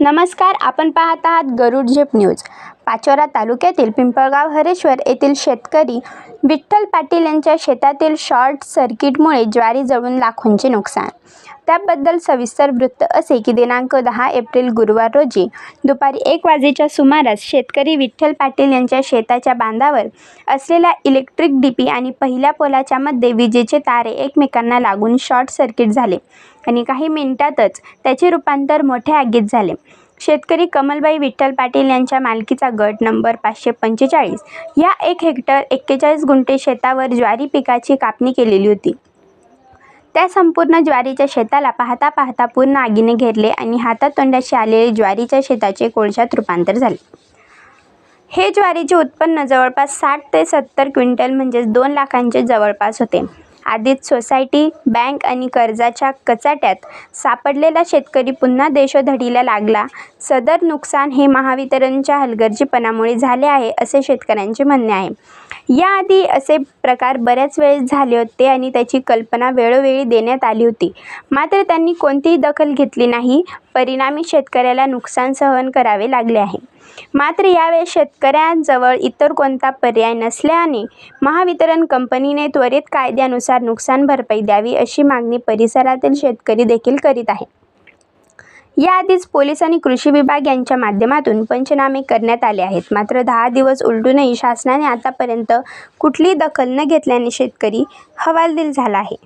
नमस्कार आपण पाहत आहात गरुड झेप न्यूज. पाचोरा तालुक्यातील पिंपळगाव हरेश्वर येथील शेतकरी विठ्ठल पाटील यांच्या शेतातील शॉर्ट सर्किटमुळे ज्वारी जळून लाखोंचे नुकसान त्याबद्दल सविस्तर वृत्त असे की दिनांक दहा एप्रिल गुरुवार रोजी दुपारी एक वाजेच्या सुमारास शेतकरी विठ्ठल पाटील यांच्या शेताच्या बांधावर असलेल्या इलेक्ट्रिक डीपी आणि पहिल्या पोलाच्या मध्ये विजेचे तारे एकमेकांना लागून शॉर्ट सर्किट झाले आणि काही मिनिटातच त्याचे रूपांतर मोठ्या आगीत झाले. शेतकरी कमलबाई विठ्ठल पाटील यांच्या मालकीचा गट नंबर पाचशे पंचेचाळीस या एक हेक्टर एक्केचाळीस गुंठे शेतावर ज्वारी पिकाची कापणी केलेली होती. त्या संपूर्ण ज्वारीच्या शेताला पाहता पाहता पूर्ण आगीने घेरले आणि हातातोंडाशी आलेले ज्वारीच्या शेताचे कोळशात रूपांतर झाले. हे ज्वारीचे उत्पन्न जवळपास साठ ते सत्तर क्विंटल म्हणजेच दोन लाखांचे जवळपास होते. आधीच सोसायटी बँक आणि कर्जाच्या कचाट्यात सापडलेला शेतकरी पुन्हा देशोधडीला लागला. सदर नुकसान हे महावितरणच्या हलगर्जीपणामुळे झाले आहे असे शेतकऱ्यांचे म्हणणे आहे. याआधी असे प्रकार बऱ्याच वेळेस झाले होते आणि त्याची कल्पना वेळोवेळी देण्यात आली होती. मात्र त्यांनी कोणतीही दखल घेतली नाही. परिणामी शेतकऱ्याला नुकसान सहन करावे लागले आहे. मात्र यावेळेस शेतकऱ्यांजवळ इतर कोणता पर्याय नसल्याने महावितरण कंपनीने त्वरित कायद्यानुसार नुकसान भरपाई द्यावी अशी मागणी परिसरातील शेतकरी देखील करीत आहे याआधीच पोलीस आणि कृषी विभाग यांच्या माध्यमातून पंचनामे करण्यात आले आहेत. मात्र दहा दिवस उलटूनही शासनाने आतापर्यंत कुठलीही दखल न घेतल्याने शेतकरी हवालदिल झाला आहे.